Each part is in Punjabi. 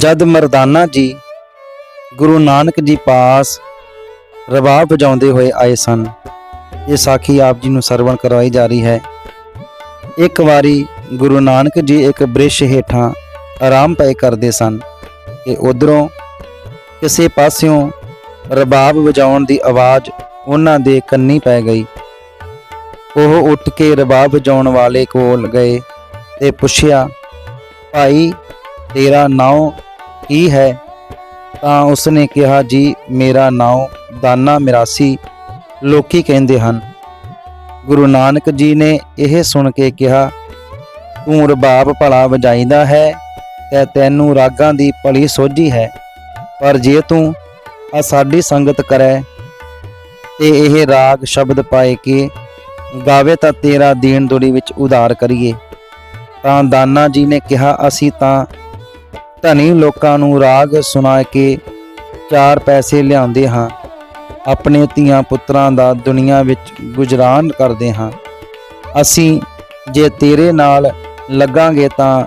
ਜਦ ਮਰਦਾਨਾ ਜੀ ਗੁਰੂ ਨਾਨਕ ਜੀ ਪਾਸ ਰਬਾਬ ਵਜਾਉਂਦੇ ਹੋਏ ਆਏ ਸਨ, ਇਹ ਸਾਖੀ ਆਪ ਜੀ ਨੂੰ ਸਰਵਣ ਕਰਵਾਈ ਜਾ ਰਹੀ ਹੈ। ਇੱਕ ਵਾਰੀ ਗੁਰੂ ਨਾਨਕ ਜੀ ਇੱਕ ਬ੍ਰਿਸ਼ ਹੇਠਾਂ ਆਰਾਮ ਪਏ ਕਰਦੇ ਸਨ ਕਿ ਉਧਰੋਂ ਕਿਸੇ ਪਾਸਿਓਂ ਰਬਾਬ ਵਜਾਉਣ ਦੀ ਆਵਾਜ਼ ਉਹਨਾਂ ਦੇ ਕੰਨੀ ਪੈ ਗਈ। ਉਹ ਉੱਠ ਕੇ ਰਬਾਬ ਵਜਾਉਣ ਵਾਲੇ ਕੋਲ ਗਏ ਤੇ ਪੁੱਛਿਆ, ਭਾਈ, ਤੇਰਾ ਨਾਮ ਕੀ ਹੈ, ਤਾਂ ਉਸਨੇ ਕਿਹਾ, ਜੀ, ਮੇਰਾ ਨਾਮ ਦਾਨਾ ਮਿਰਾਸੀ ਲੋਕੀ ਕਹਿੰਦੇ ਹਨ। ਗੁਰੂ ਨਾਨਕ ਜੀ ਨੇ ਇਹ ਸੁਣ ਕੇ ਕਿਹਾ, ਤੂੰ ਰਬਾਬ ਭਲਾ ਵਜਾਈਦਾ ਹੈ, ਤੇ ਤੈਨੂੰ ਰਾਗਾਂ ਦੀ ਭਲੀ ਸੋਝੀ ਹੈ। ਪਰ ਜੇ ਤੂੰ ਆ ਸਾਡੀ ਸੰਗਤ ਕਰੈ ਤੇ ਇਹ ਰਾਗ ਸ਼ਬਦ ਪਾਏ ਕੇ ਗਾਵੇ ਤਾਂ ਤੇਰਾ ਦੀਨ ਦੁੜੀ ਵਿੱਚ ਉਧਾਰ ਕਰੀਏ। ਤਾਂ ਦਾਨਾ ਜੀ ਨੇ ਕਿਹਾ, ਅਸੀਂ ਤਾਂ ਧਨੀ ਲੋਕਾਂ ਨੂੰ ਰਾਗ ਸੁਣਾ ਕੇ ਚਾਰ ਪੈਸੇ ਲਿਆਉਂਦੇ ਹਾਂ। ਆਪਣੇ ਧੀਆਂ ਪੁੱਤਰਾਂ ਦਾ ਦੁਨੀਆ ਵਿੱਚ ਗੁਜ਼ਰਾਨ ਕਰਦੇ ਹਾਂ। ਅਸੀਂ ਜੇ ਤੇਰੇ ਨਾਲ ਲੱਗਾਂਗੇ ਤਾਂ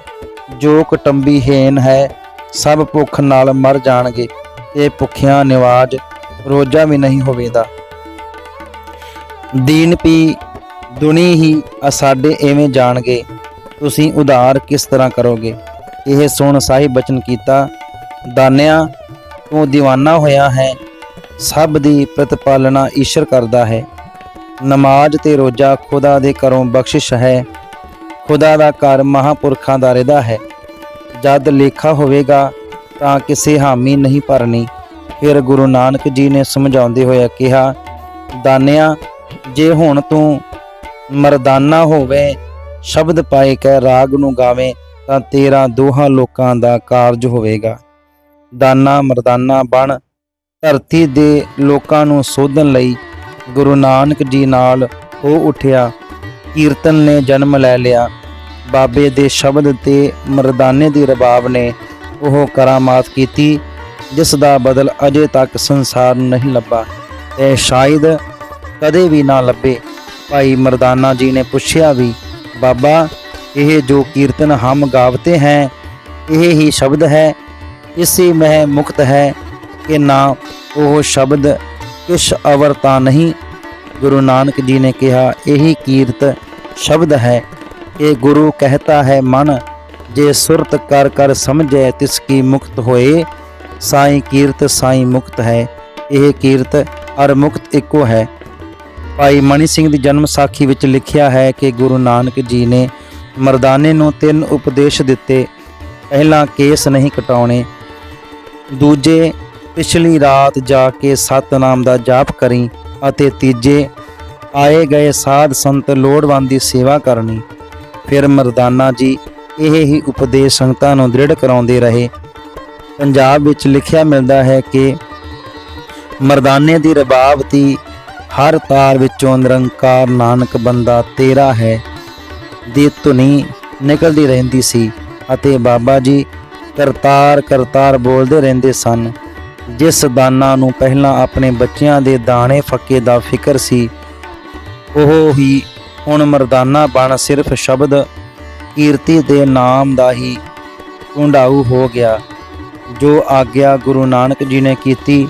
ਜੋ ਕਟੰਬੀ ਹੇਨ ਹੈ, ਸਭ ਭੁੱਖ ਨਾਲ ਮਰ ਜਾਣਗੇ। ਤੇ ਭੁੱਖਿਆਂ ਨਿਵਾਜ ਰੋਜਾ ਵੀ ਨਹੀਂ ਹੋਵੇਗਾ ਦੀਨ ਪੀ ਦੁਨੀ ਹੀ ਸਾਡੇ ਐਵੇਂ ਜਾਣਗੇ। ਤੁਸੀਂ ਉਧਾਰ ਕਿਸ ਤਰ੍ਹਾਂ ਕਰੋਗੇ? ਇਹ ਸੁਣ ਸਾਹਿਬ ਬਚਨ ਕੀਤਾ, ਦਾਨਿਆ, ਤੂੰ دیਵਾਨਾ ਹੋਇਆ ਹੈ, ਸਭ ਦੀ ਪ੍ਰਤਪਾਲਣਾ ਈਸ਼ਰ ਕਰਦਾ ਹੈ। ਨਮਾਜ਼ ਤੇ ਰੋਜ਼ਾ ਖੁਦਾ ਦੇ ਘਰੋਂ ਬਖਸ਼ਿਸ਼ ਹੈ, ਖੁਦਾ ਦਾ ਘਰ ਮਹਾਪੁਰਖਾਂ ਦਾ ਰਿਦਾ ਹੈ। ਜਦ ਲੇਖਾ ਹੋਵੇਗਾ ਤਾਂ ਕਿਸੇ ਹਾਮੀ ਨਹੀਂ ਭਰਨੀ। ਫਿਰ ਗੁਰੂ ਨਾਨਕ ਜੀ ਨੇ ਸਮਝਾਉਂਦੇ ਹੋਇਆ ਕਿਹਾ, ਦਾਨਿਆ, ਜੇ ਹੁਣ ਤੂੰ ਮਰਦਾਨਾ ਹੋਵੇ, ਸ਼ਬਦ ਪਾਏ ਕਹਿ ਰਾਗ ਨੂੰ ਗਾਵੇਂ ਤਾਂ ਤੇਰਾ ਦੋਹਾਂ ਲੋਕਾਂ ਦਾ ਕਾਰਜ ਹੋਵੇਗਾ। ਦਾਨਾ ਮਰਦਾਨਾ ਬਣ। ਧਰਤੀ ਦੇ ਲੋਕਾਂ ਨੂੰ ਸੋਧਣ ਲਈ ਗੁਰੂ ਨਾਨਕ ਜੀ ਨਾਲ ਹੋ ਉਠਿਆ। ਕੀਰਤਨ ਨੇ ਜਨਮ ਲੈ ਲਿਆ। ਬਾਬੇ ਦੇ ਸ਼ਬਦ ਤੇ ਮਰਦਾਨੇ ਦੀ ਰਬਾਬ ਨੇ ਉਹ ਕਰਾਮਾਤ ਕੀਤੀ, ਜਿਸ ਦਾ ਬਦਲ ਅਜੇ ਤੱਕ ਸੰਸਾਰ ਨੂੰ ਨਹੀਂ ਲੱਭਾ। ਤੇ ਸ਼ਾਇਦ ਕਦੇ ਵੀ ਨਾ ਲੱਭੇ। ਭਾਈ ਮਰਦਾਨਾ ਜੀ ਨੇ ਪੁੱਛਿਆ ਵੀ, ਬਾਬਾ ਇਹ ਜੋ ਕੀਰਤਨ ਹਮ ਗਾਵਤੇ ਹੈ, ਇਹ ਹੀ ਸ਼ਬਦ ਹੈ। ਇਸੇ ਮਹਿ ਮੁਕਤ ਹੈ ਕਿ ਨਾ ਉਹ ਸ਼ਬਦ ਕਿਛ ਅਵਰਤਾ ਨਹੀਂ। ਗੁਰੂ ਨਾਨਕ ਜੀ ਨੇ ਕਿਹਾ, ਇਹੀ ਕੀਰਤ ਸ਼ਬਦ ਹੈ। ਇਹ ਗੁਰੂ ਕਹਤਾ ਹੈ ਮਨ, ਜੇ ਸੁਰਤ ਕਰ ਕਰ ਸਮਝੇ ਤਿਸ ਕੀ ਮੁਕਤ ਹੋਏ। ਸਾਈ ਕੀਰਤ ਸਾਈ ਮੁਕਤ ਹੈ, ਇਹ ਕੀਰਤ ਅਰ ਮੁਕਤ ਇੱਕੋ ਹੈ। ਭਾਈ ਮਣੀ ਸਿੰਘ ਦੀ ਜਨਮ ਸਾਖੀ ਵਿੱਚ ਲਿਖਿਆ ਹੈ ਕਿ ਗੁਰੂ ਨਾਨਕ ਜੀ ਨੇ ਮਰਦਾਨੇ ਨੂੰ ਤਿੰਨ ਉਪਦੇਸ਼ ਦਿੱਤੇ। ਪਹਿਲਾ ਕੇਸ ਨਹੀਂ ਕਟਾਉਣੇ। ਦੂਜੇ, ਪਿਛਲੀ ਰਾਤ ਜਾ ਕੇ ਸਤਨਾਮ ਦਾ ਜਾਪ ਕਰੀ ਅਤੇ ਤੀਜੇ, ਆਏ ਗਏ ਸਾਧ ਸੰਤ ਲੋੜਵੰਦ ਦੀ ਸੇਵਾ ਕਰਨੀ। ਫਿਰ ਮਰਦਾਨਾ ਜੀ ਇਹ ਹੀ ਉਪਦੇਸ਼ ਸੰਗਤਾਂ ਨੂੰ ਦ੍ਰਿੜ ਕਰਾਉਂਦੇ ਰਹੇ। ਪੰਜਾਬ ਵਿੱਚ ਲਿਖਿਆ ਮਿਲਦਾ ਹੈ ਕਿ ਮਰਦਾਨੇ ਦੀ ਰਬਾਬਤੀ ਹਰ ਤਾਰ ਵਿੱਚੋਂ ਨਿਰੰਕਾਰ ਨਾਨਕ ਬੰਦਾ ਤੇਰਾ ਹੈ। ਦੀ ਧੁਨੀ ਨਿਕਲਦੀ ਰਹਿੰਦੀ ਸੀ ਅਤੇ ਬਾਬਾ ਜੀ ਕਰਤਾਰ ਕਰਤਾਰ ਬੋਲਦੇ ਰਹਿੰਦੇ ਸਨ, ਜਿਸ ਦਾਨਾ ਨੂੰ ਪਹਿਲਾਂ ਆਪਣੇ ਬੱਚਿਆਂ ਦੇ ਦਾਣੇ ਫੱਕੇ ਦਾ ਫਿਕਰ ਸੀ, ਉਹ ਹੀ ਹੁਣ ਮਰਦਾਨਾ ਬਣ ਸਿਰਫ ਸ਼ਬਦ ਕੀਰਤੀ ਦੇ ਨਾਮ ਦਾ ਹੀ ਢੂੰਡਾਊ ਹੋ ਗਿਆ, ਜੋ ਆਗਿਆ ਗੁਰੂ ਨਾਨਕ ਜੀ ਨੇ ਕੀਤੀ,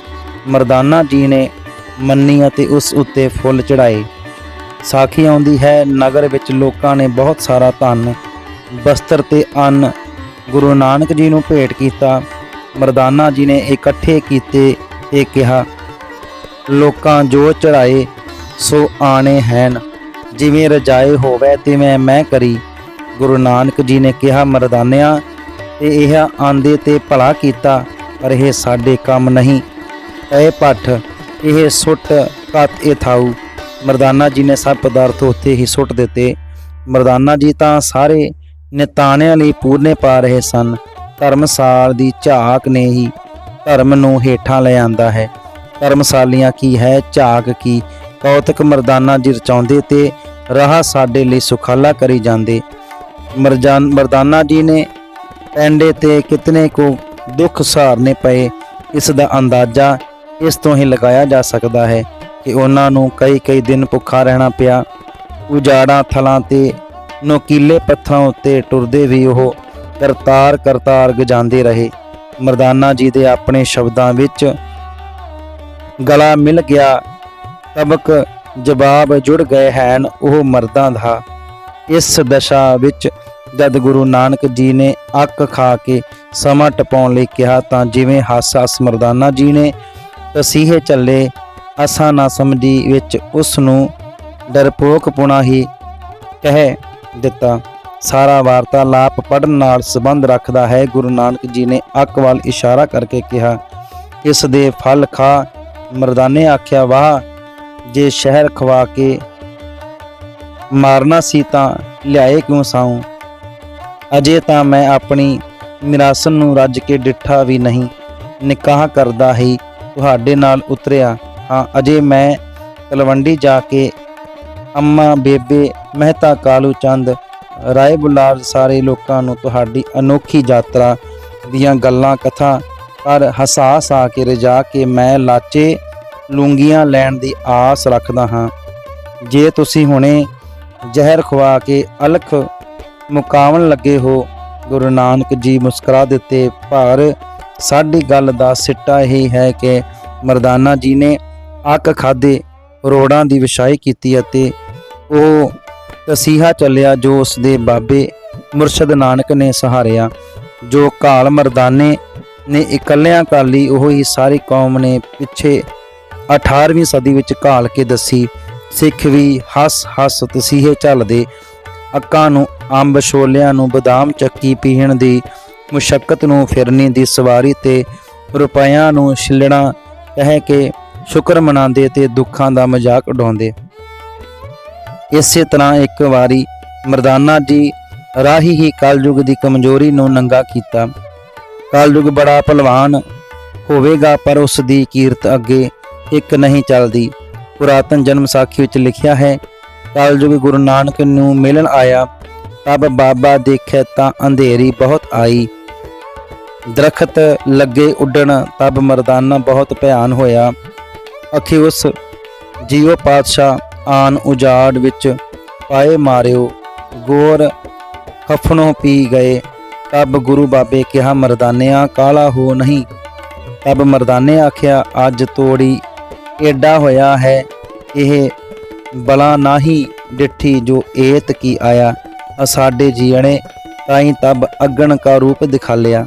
ਮਰਦਾਨਾ ਜੀ ਨੇ ਮੰਨੀ ਅਤੇ ਉਸ ਉੱਤੇ ਫੁੱਲ ਚੜਾਏ ਸਾਖੀ ਆਉਂਦੀ ਹੈ। ਨਗਰ ਵਿੱਚ ਲੋਕਾਂ ਨੇ ਬਹੁਤ ਸਾਰਾ ਧਨ, ਬਸਤਰ ਤੇ ਅੰਨ, ਗੁਰੂ ਨਾਨਕ ਜੀ ਨੂੰ ਭੇਟ ਕੀਤਾ। ਮਰਦਾਨਾ ਜੀ ਨੇ ਇਕੱਠੇ ਕੀਤੇ, ਇਹ ਕਿਹਾ, ਲੋਕਾਂ ਜੋ ਚੜਾਏ ਸੋ ਆਣੇ ਹਨ। ਜਿਵੇਂ ਰਜਾਏ ਹੋਵੇ, ਤਿਵੇਂ ਮੈਂ ਕਰੀ। ਗੁਰੂ ਨਾਨਕ ਜੀ ਨੇ ਕਿਹਾ, ਮਰਦਾਨਿਆਂ, ਤੇ ਇਹ ਆਂਦੇ ਤੇ ਭਲਾ ਕੀਤਾ, ਪਰ ਇਹ ਸਾਡੇ ਕੰਮ ਨਹੀਂ। ਐ ਪੱਠ, ਇਹ ਸੁੱਟ, ਕਤ ਇਹ ਥਾਊ। ਮਰਦਾਨਾ ਜੀ ਨੇ ਸਭ ਪਦਾਰਥ ਉੱਥੇ ਹੀ ਸੁੱਟ ਦਿੱਤੇ। ਮਰਦਾਨਾ ਜੀ ਤਾਂ ਸਾਰੇ ਨਿਤਾਣਿਆਂ ਲਈ ਪੂਰਨੇ ਪਾ ਰਹੇ ਸਨ। ਧਰਮਸਾਲ ਦੀ ਝਾਕ ਨੇ ਹੀ ਧਰਮ ਨੂੰ ਹੇਠਾਂ ਲੈ ਆਂਦਾ ਹੈ। ਧਰਮਸਾਲੀਆਂ ਕੀ ਹੈ, ਝਾਕ ਕੀ? ਕੌਤਕ ਮਰਦਾਨਾ ਜੀ ਰਚਾਉਂਦੇ ਤੇ ਰਾਹ ਸਾਡੇ ਲਈ ਸੁਖਾਲਾ ਕਰੀ ਜਾਂਦੇ। ਮਰਜਾਨ ਮਰਦਾਨਾ ਜੀ ਨੇ ਪੈਂਡੇ ਤੇ ਕਿਤਨੇ ਕੋ ਦੁੱਖ ਸਹਾਰਨੇ ਪਏ। ਇਸ ਦਾ ਅੰਦਾਜ਼ਾ ਇਸ ਤੋਂ ਹੀ ਲਗਾਇਆ ਜਾ ਸਕਦਾ ਹੈ। ਕਿ ਉਹਨਾਂ ਨੂੰ ਕਈ ਕਈ ਦਿਨ ਭੁੱਖਾ ਰਹਿਣਾ ਪਿਆ। ਉਜਾੜਾਂ ਥਲਾਂ ਤੇ, ਨੋਕੀਲੇ ਪੱਥਰਾਂ ਉੱਤੇ ਟੁਰਦੇ ਵੀ ਉਹ ਕਰਤਾਰ ਕਰਤਾਰ ਗਜਾਉਂਦੇ ਰਹੇ। ਮਰਦਾਨਾ ਜੀ ਦੇ ਆਪਣੇ ਸ਼ਬਦਾਂ ਵਿੱਚ ਗਲਾ ਮਿਲ ਗਿਆ। ਤਬਕ ਜਵਾਬ ਜੁੜ ਗਏ ਹਨ ਉਹ ਮਰਦਾਂ ਦਾ। ਇਸ ਦਸ਼ਾ ਵਿੱਚ ਜਦ ਗੁਰੂ ਨਾਨਕ ਜੀ ਨੇ ਅੱਕ ਖਾ ਕੇ ਸਮਾਂ ਟਪਾਉਣ ਲਈ ਕਿਹਾ ਤਾਂ ਜਿਵੇਂ ਹਾਸਾ ਮਰਦਾਨਾ ਜੀ ਨੇ ਤਸੀਹੇ ਚੱਲੇ ਅਸਾਂ ਨਾ ਸਮਝੀ ਵਿੱਚ ਉਸ ਨੂੰ ਡਰਪੋਕਪੁਣਾ ਹੀ ਕਹਿ ਦਿੱਤਾ। ਸਾਰਾ ਵਾਰਤਾਲਾਪ ਪੜਨ ਨਾਲ ਸੰਬੰਧ ਰੱਖਦਾ ਹੈ। ਗੁਰੂ ਨਾਨਕ ਜੀ ਨੇ ਅੱਕ ਵੱਲ ਇਸ਼ਾਰਾ ਕਰਕੇ ਕਿਹਾ, ਇਸ ਦੇ ਫਲ ਖਾ। ਮਰਦਾਨੇ ਆਖਿਆ, ਵਾਹ, ਜੇ ਸ਼ਹਿਰ ਖਵਾ ਕੇ ਮਾਰਨਾ ਸੀ ਤਾਂ ਲਿਆਏ ਕਿਉਂ ਸਾਉ ਅਜੇ ਤਾਂ ਮੈਂ ਆਪਣੀ ਨਿਰਾਸਨ ਨੂੰ ਰੱਜ ਕੇ ਡਿੱਠਾ ਵੀ ਨਹੀਂ। ਨਿਕਾਹ ਕਰਦਾ ਹੀ ਤੁਹਾਡੇ ਨਾਲ ਉਤਰਿਆ। ਹਾਂ, ਅਜੇ ਮੈਂ ਤਲਵੰਡੀ ਜਾ ਕੇ ਅੰਮਾ, ਬੇਬੇ, ਮਹਿਤਾ, ਕਾਲੂ ਚੰਦ, ਰਾਏ ਬੁਲਾਰ ਸਾਰੇ ਲੋਕਾਂ ਨੂੰ ਤੁਹਾਡੀ ਅਨੋਖੀ ਯਾਤਰਾ ਦੀਆਂ ਗੱਲਾਂ, ਕਥਾ, ਪਰ ਹਸਾ ਹਸਾ ਕੇ ਰਜਾ ਕੇ ਮੈਂ ਲਾਚੇ ਲੂੰਗੀਆਂ ਲੈਣ ਦੀ ਆਸ ਰੱਖਦਾ ਹਾਂ। ਜੇ ਤੁਸੀਂ ਹੁਣੇ ਜ਼ਹਿਰ ਖਵਾ ਕੇ ਅਲਖ ਮੁਕਾਵਣ ਲੱਗੇ ਹੋ, ਗੁਰੂ ਨਾਨਕ ਜੀ ਮੁਸਕਰਾ ਦਿੱਤੇ ਪਰ ਸਾਡੀ ਗੱਲ ਦਾ ਸਿੱਟਾ ਇਹ ਹੈ ਕਿ ਮਰਦਾਨਾ ਜੀ ਨੇ ਅੱਕ ਖਾਦੇ ਰੋੜਾਂ ਦੀ ਵਿਛਾਈ ਕੀਤੀ ਅਤੇ ਉਹ ਤਸੀਹਾ ਚੱਲਿਆ, ਜੋ ਉਸ ਦੇ ਬਾਬੇ ਮੁਰਸ਼ਦ ਨਾਨਕ ਨੇ ਸਹਾਰਿਆ, ਜੋ ਕਾਲ ਮਰਦਾਨੇ ਨੇ ਇਕੱਲਿਆਂ ਕਾਲੀ ਉਹ ਹੀ ਸਾਰੀ ਕੌਮ ਨੇ ਪਿੱਛੇ 18ਵੀਂ ਸਦੀ ਵਿੱਚ ਘਾਲ ਕੇ ਦੱਸੀ, ਸਿੱਖ ਵੀ ਹੱਸ ਹੱਸ ਤਸੀਹੇ ਚੱਲਦੇ ਅੱਕਾਂ ਨੂੰ ਅੰਬ ਛੋਲਿਆਂ ਨੂੰ ਬਦਾਮ ਚੱਕੀ ਪੀਣ ਦੀ ਮੁਸ਼ਕਲ ਨੂੰ ਫਿਰਨੀ ਦੀ ਸਵਾਰੀ ਤੇ ਰੁਪਈਆਂ ਨੂੰ ਛਿੱਲਣਾ, ਕਹਿ ਕੇ ਸ਼ੁਕਰ ਮਨਾਉਂਦੇ ਤੇ ਦੁੱਖਾਂ ਦਾ ਮਜ਼ਾਕ ਉਡਾਉਂਦੇ। ਇਸੇ ਤਰ੍ਹਾਂ ਇੱਕ ਵਾਰੀ ਮਰਦਾਨਾ ਜੀ ਰਾਹੀ ਹੀ ਕਲਯੁਗ ਦੀ ਕਮਜ਼ੋਰੀ ਨੂੰ ਨੰਗਾ ਕੀਤਾ। ਕਲਯੁਗ ਬੜਾ ਭਲਵਾਨ ਹੋਵੇਗਾ, ਪਰ ਉਸ ਦੀ ਕੀਰਤ ਅੱਗੇ ਇੱਕ ਨਹੀਂ ਚੱਲਦੀ। ਪੁਰਾਤਨ ਜਨਮ ਸਾਖੀ ਵਿੱਚ ਲਿਖਿਆ ਹੈ, ਕਲਯੁਗ ਗੁਰੂ ਨਾਨਕ ਨੂੰ ਮਿਲਣ ਆਇਆ, ਤਬ ਬਾਬਾ ਦੇਖੇ ਤਾਂ ਅੰਧੇਰੀ ਬਹੁਤ ਆਈ। ਦਰਖਤ ਲੱਗੇ ਉੱਡਣ, ਤਬ ਮਰਦਾਨਾ ਬਹੁਤ ਭਿਆਨ ਹੋਇਆ। ਅਖਿਉਸ ਜੀਵ ਪਾਤਸ਼ਾਹ ਆਨ ਉਜਾੜ ਵਿੱਚ ਪਾਏ ਮਾਰਿਓ, ਗੋਰ ਖਫਣੋਂ ਪੀ ਗਏ। ਤਬ ਗੁਰੂ ਬਾਬੇ ਕਿਹਾ, ਮਰਦਾਨਿਆਂ, ਕਾਲਾ ਹੋ ਨਹੀਂ। ਤਬ ਮਰਦਾਨੇ ਆਖਿਆ, ਅੱਜ ਤੋੜੀ ਏਡਾ ਹੋਇਆ ਹੈ, ਇਹ ਬਲਾ ਨਾਹੀ ਡਿੱਠੀ ਜੋ ਏਤ ਕੀ ਆਇਆ। ਅਸਾਡੇ ਜੀਣੇ ਤਾਈ ਤਬ ਅਗਣ ਕਾ ਰੂਪ ਦਿਖਾਲਿਆ।